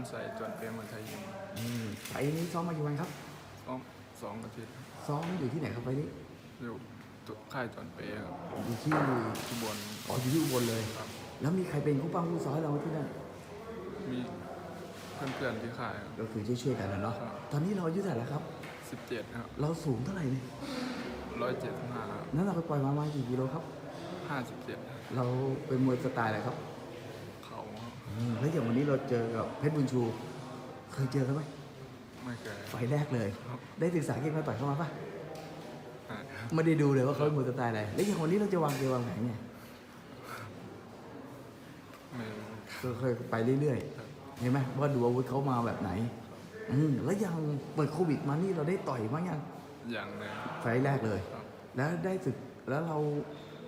รใส่จวนเปรมเมืองไทยยิมอืมไฟล์นี้ซ้อมมากี่วันครับซ้อมสองอาทิตย์ซ้อมอยู่ที่ไหนครับไฟล์นี้อยู่ตุค่ายจวนเปรครับอยู่ที่ที่บนอ๋ออยู่ที่อุบลเลย ครับ แล้วมีใครเป็นผู้ปั้มผู้ซ้อมให้เราที่นั่นมีเพื่อนๆที่ค่ายครับ ก็คือช่วยๆกันนะเนาะครับ ตอนนี้เราอายุเท่าไหร่แล้วครับ สิบเจ็ดครับเราสูงเท่าไหร่เนี่ยร้อยเจ็ดห้านั้นเราไปปล่อยมาประมาณกี่กิโลครับ ห้าสิบเจ็ดเราเป็นมวยสไตล์อะไรครับ เขาครับ อืมแล้ วอย่างวันนี้เราเจอกับเพชรบุญชู เคยเจอกันไหมไม่เคย ไฟล์แรกเลย ครับ ได้ศึกษาเกมมาต่อยเข้ามาปะอ่าไม่ได้ดูเลยว่าเขาเป็นมวยสไตล์อะไร แล้วอย่างวันนี้เราจะวางเกมวางแผนไงไม่รู้ ก็ค่อยไปเรื่อยครับ ๆ เห็นไหมว่าดูอาวุธเขามาแบบไหน อืมแล้วยังเปิดโควิดมานี่เราได้ต่อยมั้งยัง อย่างเลย ไฟล์แรกเลย ครับ แล้วได้ศึก แล้วเรา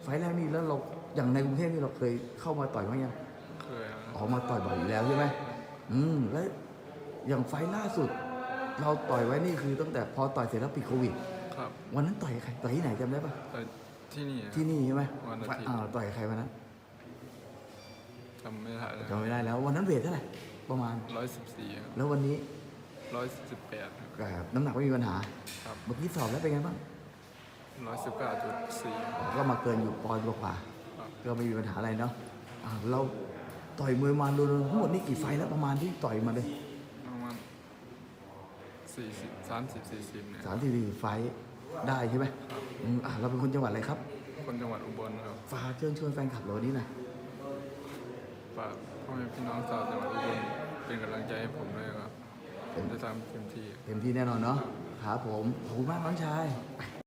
ไฟล์แรกนี่แล้วเราอย่างในกรุงเทพนี่เราเคยเข้ามาต่อยมั้งยังเคยค อรัอบกมาต่อยบ่อยอยู่แล้วใช่ไหมอืมแล้วอย่างไฟล์ล่าสุด เราต่อยไว้นี่คือตั้งแต่พอต่อยเสร็จแล้วปิดโควิด ครับวันนั้นต่อยกับใครต่อยที่ไหนจำได้ปะแต่ที่นี่ครับที่นี่ใช่ไหมวันอาทิตย์อ่าต่อยกับใครวันนั้นจำไม่ได้เลยจำไม่ได้แล้ว วันนั้นเวทเท่าไหร่ประมาณร้อยสิบสี่ครับแล้ววันนี้ร้อยสิบแปดครับก็น้ำหนักไม่มีปัญหาครับเมื่อกี้สอบแล้วเป็นไงบ้างร้อยสิบเก้าจุดสี่ก็มาเกินอยู่ปอนด์กว่าครับๆก็ไม่มีปัญหาอะไรเนาะอ่าเรา ต่อยมวยมารวมๆทั้งหมดนี่กี่ไฟล์แล้วประมาณที่ต่อยมาเลยประมาณสี่สิบสามสิบสี่สิบเนี่ยสามสี่สี่ไฟล์ได้ใช่ไหมอืมอ่าเราเป็นคนจังหวัดอะไรครับคนจังหวัดอุบลครับฝากเชิญชวนแฟนคลับเราวันนี้หน่อยฝากพ่อแม่พี่น้องชาวจังหวัดอุบลเป็นกำลังใจให้ผมด้วยครับผมจะทำเต็มที่ เต็มที่แน่นอนเนาะครับผมขอบคุณมากน้องชายไป